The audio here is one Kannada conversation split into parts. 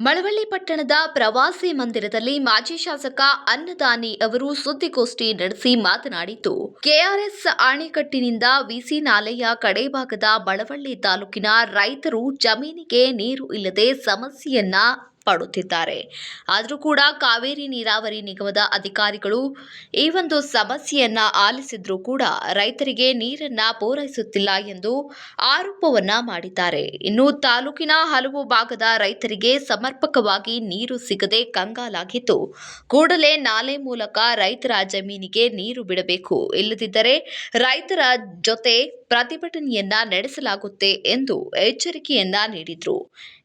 ಮಳವಳ್ಳಿ ಪಟ್ಟಣದ ಪ್ರವಾಸಿ ಮಂದಿರದಲ್ಲಿ ಮಾಜಿ ಶಾಸಕ ಅನ್ನದಾನಿ ಅವರು ಸುದ್ದಿಗೋಷ್ಠಿ ನಡೆಸಿ ಮಾತನಾಡಿದ್ದು, ಕೆಆರ್ಎಸ್ ಅಣೆಕಟ್ಟಿನಿಂದ ವಿಸಿ ನಾಲೆಯ ಕಡೆಭಾಗದ ಮಳವಳ್ಳಿ ತಾಲೂಕಿನ ರೈತರು ಜಮೀನಿಗೆ ನೀರು ಇಲ್ಲದೆ ಸಮಸ್ಯೆಯನ್ನ ಪಡುತ್ತಿದ್ದಾರೆ ಆದರೂ ಕೂಡ ಕಾವೇರಿ ನೀರಾವರಿ ನಿಗಮದ ಅಧಿಕಾರಿಗಳು ಈ ಒಂದು ಸಮಸ್ಯೆಯನ್ನ ಆಲಿಸಿದ್ರೂ ಕೂಡ ರೈತರಿಗೆ ನೀರನ್ನ ಪೂರೈಸುತ್ತಿಲ್ಲ ಎಂದು ಆರೋಪವನ್ನ ಮಾಡಿದ್ದಾರೆ. ಇನ್ನು ತಾಲೂಕಿನ ಹಲವು ಭಾಗದ ರೈತರಿಗೆ ಸಮರ್ಪಕವಾಗಿ ನೀರು ಸಿಗದೆ ಕಂಗಾಲಾಗಿದ್ದು, ಕೂಡಲೇ ನಾಲೆ ಮೂಲಕ ರೈತರ ಜಮೀನಿಗೆ ನೀರು ಬಿಡಬೇಕು. ಇಲ್ಲದಿದ್ದರೆ ರೈತರ ಜೊತೆ ಪ್ರತಿಭಟನೆಯನ್ನ ನಡೆಸಲಾಗುತ್ತೆ ಎಂದು ಎಚ್ಚರಿಕೆಯನ್ನ ನೀಡಿದ್ರು.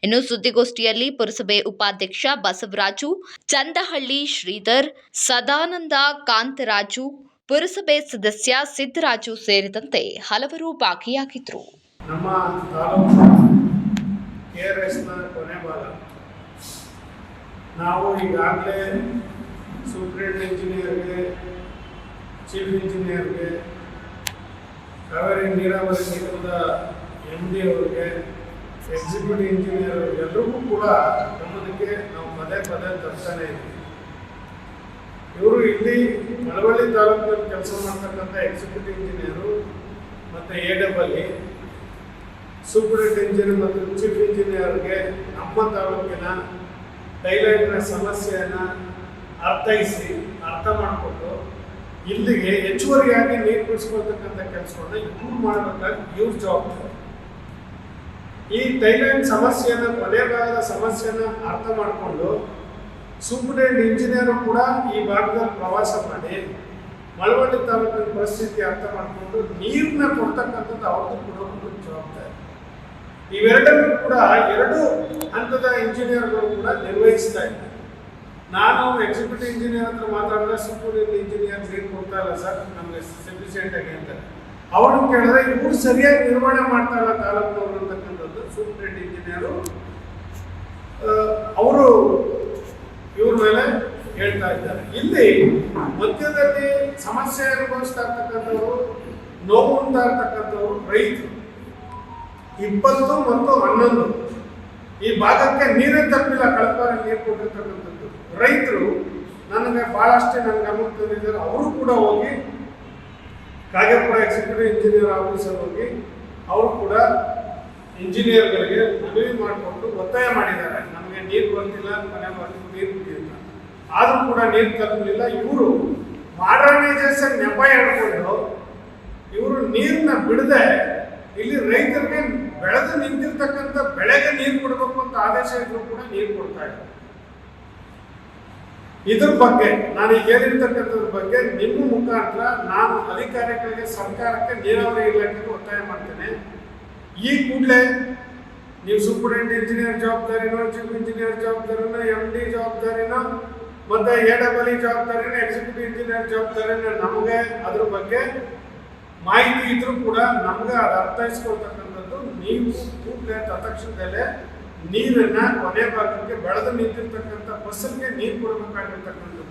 ಇನ್ನು ಸುದ್ದಿಗೋಷ್ಠಿಯಲ್ಲಿ ಪುರಸಭೆ ಉಪಾಧ್ಯಕ್ಷ ಬಸವರಾಜು, ಚಂದಹಳ್ಳಿ ಶ್ರೀಧರ್, ಸದಾನಂದ ಕಾಂತರಾಜು, ಪುರಸಭೆ ಸದಸ್ಯ ಸಿದ್ದರಾಜು ಸೇರಿದಂತೆ ಹಲವರು ಭಾಗಿಯಾಗಿದ್ದರು. ನಮ್ಮ ಕೊನೆ ಭಾಗ. ನಾವು ಈಗಾಗಲೇ ಸೂಪ್ರಿಂಟ್ ಇಂಜಿನಿಯರ್ಗೆ, ಚೀಫ್ ಇಂಜಿನಿಯರ್ಗೆ, ಕಾವೇರಿ ನೀರಾವರಿ ನಿಗಮದ ಎಂ ಡಿ ಅವ್ರಿಗೆ ಎಕ್ಸಿಕ್ಯೂಟಿವ್ ಇಂಜಿನಿಯರ್ ಎಲ್ಲರಿಗೂ ಕೂಡ ನಮ್ಮದಕ್ಕೆ ನಾವು ಪದೇ ಪದೇ ತರ್ತಾನೆ ಇದ್ದೀವಿ. ಇವರು ಇಲ್ಲಿ ಮಳವಳ್ಳಿ ತಾಲೂಕಿನಲ್ಲಿ ಕೆಲಸ ಮಾಡ್ತಕ್ಕಂಥ ಎಕ್ಸಿಕ್ಯೂಟಿವ್ ಇಂಜಿನಿಯರು ಮತ್ತು ಎ ಡಬಲ್ ಇ ಇಂಜಿನಿಯರ್ ಮತ್ತು ಚೀಫ್ ಇಂಜಿನಿಯರ್ಗೆ ನಮ್ಮ ತಾಲೂಕಿನ ಟೈಲೈಟ್ನ ಸಮಸ್ಯೆಯನ್ನು ಅರ್ಥೈಸಿ, ಅರ್ಥ ಮಾಡಿಕೊಂಡು ಇಲ್ಲಿಗೆ ಹೆಚ್ಚುವರಿಯಾಗಿ ನೀರು ಬಿಡಿಸ್ಕೊಳ್ತಕ್ಕಂಥ ಕೆಲಸವನ್ನು ಇಂಪ್ರೂವ್ ಮಾಡಬೇಕಾಗಿ ಇವ್ರ ಜವಾಬ್ದಾರಿ. ಈ ಥೈಲ್ಯಾಂಡ್ ಸಮಸ್ಯೆಯನ್ನು ಕೊಲೆಗಾಲದ ಸಮಸ್ಯೆಯನ್ನು ಅರ್ಥ ಮಾಡಿಕೊಂಡು ಸೂಪರಿಂಟ್ ಇಂಜಿನಿಯರು ಕೂಡ ಈ ಭಾಗದಲ್ಲಿ ಪ್ರವಾಸ ಮಾಡಿ ಮಳವಳ್ಳಿ ತಾಲೂಕಿನ ಪರಿಸ್ಥಿತಿ ಅರ್ಥ ಮಾಡಿಕೊಂಡು ನೀರನ್ನ ಕೊಡ್ತಕ್ಕಂಥದ್ದು ಅವ್ರದ್ದು ಕೂಡ ಒಂದು ಜವಾಬ್ದಾರಿ. ಇವೆರಡನ್ನೂ ಕೂಡ ಎರಡು ಹಂತದ ಇಂಜಿನಿಯರ್ಗಳು ಕೂಡ ನಿರ್ವಹಿಸ್ತಾ ಇದ್ದಾರೆ. ನಾನು ಎಕ್ಸಿಕ್ಯೂಟಿವ್ ಇಂಜಿನಿಯರ್ ಹತ್ರ ಮಾತಾಡಿದ್ರೆ ಸೂಪರಿಂಟ್ ಇಂಜಿನಿಯರ್ ಏನು ಕೊಡ್ತಾ ಇಲ್ಲ ಸರ್, ನಮಗೆ ಸಫಿಷಿಯೆಂಟ್ ಆಗಿ ಅಂತ. ಅವ್ರನ್ನ ಕೇಳಿದ್ರೆ ಇವ್ರು ಸರಿಯಾಗಿ ನಿರ್ವಹಣೆ ಮಾಡ್ತಾ ಇಲ್ಲ ತಾಲೂಕಿನವರು ಅಂತಕ್ಕಂಥದ್ದು ಸೂಪರಿಂಟ್ ಇಂಜಿನಿಯರು ಅವರು ಇವ್ರ ಮೇಲೆ ಹೇಳ್ತಾ ಇದ್ದಾರೆ. ಇಲ್ಲಿ ಮಧ್ಯದಲ್ಲಿ ಸಮಸ್ಯೆ ಅನುಭವಿಸ್ತಾ ಇರ್ತಕ್ಕಂಥವ್ರು, ನೋವು ಇರ್ತಕ್ಕಂಥವ್ರು ರೈತರು. ಇಪ್ಪತ್ತು ಮತ್ತು ಹನ್ನೊಂದು. ಈ ಭಾಗಕ್ಕೆ ನೀರೇ ತಪ್ಪಿಲ್ಲ ಕಳೆದ ನೀರು ಕೊಟ್ಟಿರ್ತಕ್ಕಂಥದ್ದು. ರೈತರು ನನಗೆ ಭಾಳಷ್ಟೇ ನನ್ನ ಗಮನದಲ್ಲಿದ್ದಾರೆ ಅವರು ಕೂಡ ಹೋಗಿ ಕಾಗೇಪುರ ಎಕ್ಸಿಕ್ಯೂಟಿವ್ ಇಂಜಿನಿಯರ್ ಆಫೀಸರ್ ಹೋಗಿ, ಅವರು ಕೂಡ ಇಂಜಿನಿಯರ್ಗಳಿಗೆ ಮನವಿ ಮಾಡಿಕೊಂಡು ಒತ್ತಾಯ ಮಾಡಿದ್ದಾರೆ. ನೀರು ಬರ್ತಿಲ್ಲ ಮನೆ ಬರ್ತಿಲ್ಲ ನೀರು ಕುಡಿಯಿಲ್ಲ ಆದರೂ ಕೂಡ ನೀರು ತರಲಿಲ್ಲ ಇವರು ಮಾಡರ್ನೈಸೇಷನ್ ನೆಪ ಹೇಳ್ಕೊಂಡು ಇವರು ನೀರನ್ನ ಬಿಡದೆ ಇಲ್ಲಿ ರೈತರಿಗೆ ಬೆಳೆದು ನಿಂತಿರ್ತಕ್ಕಂಥ ಬೆಳೆಗೆ ನೀರು ಕೊಡಬೇಕು ಅಂತ ಆದೇಶ ಇದ್ರು ಕೂಡ ನೀರು ಕೊಡ್ತಾ ಇಲ್ಲ. ಇದ್ರ ಬಗ್ಗೆ, ನಾನು ಈಗ ಹೇಳಿರ್ತಕ್ಕಂಥದ್ರ ಬಗ್ಗೆ ನಿಮ್ಮ ಮುಖಾಂತರ ನಾನು ಅಧಿಕಾರಿಗಳಿಗೆ, ಸರ್ಕಾರಕ್ಕೆ ನೀರಾವರಿ ಇಲಾಖೆಗೆ ಒತ್ತಾಯ ಮಾಡ್ತೇನೆ. ಈ ಕೂಡಲೇ ನೀವು ಸೂಪರಿಂಟ್ ಇಂಜಿನಿಯರ್ ಜವಾಬ್ದಾರಿನೋ ಚೀಫ್ ಇಂಜಿನಿಯರ್ ಜವಾಬ್ದಾರಿನೋ ಎಂ ಡಿ ಜವಾಬ್ದಾರಿನೋ ಮತ್ತೆ ಎ ಡಬಲ್ ಇ ಜವಾಬ್ದಾರಿನೋ ಎಕ್ಸಿಕ್ಯೂಟಿವ್ ಇಂಜಿನಿಯರ್ ಜವಾಬ್ದಾರಿನೋ ನಮಗೆ ಅದ್ರ ಬಗ್ಗೆ ಮಾಹಿತಿ ಇದ್ರೂ ಕೂಡ ನಮ್ಗೆ ಅದು ಅರ್ಥೈಸ್ಕೊಳ್ತಕ್ಕಂಥದ್ದು ನೀವು ಕೂಡಲೇ ತತ್ಕ್ಷಣದಲ್ಲೇ ನೀರನ್ನು ಕೊನೆ ಭಾಗಕ್ಕೆ ಬೆಳೆದು ನಿಂತಿರ್ತಕ್ಕಂಥ ಫಸಲ್ಗೆ ನೀರು ಕೊಡಬೇಕಾಗಿರ್ತಕ್ಕಂಥದ್ದು.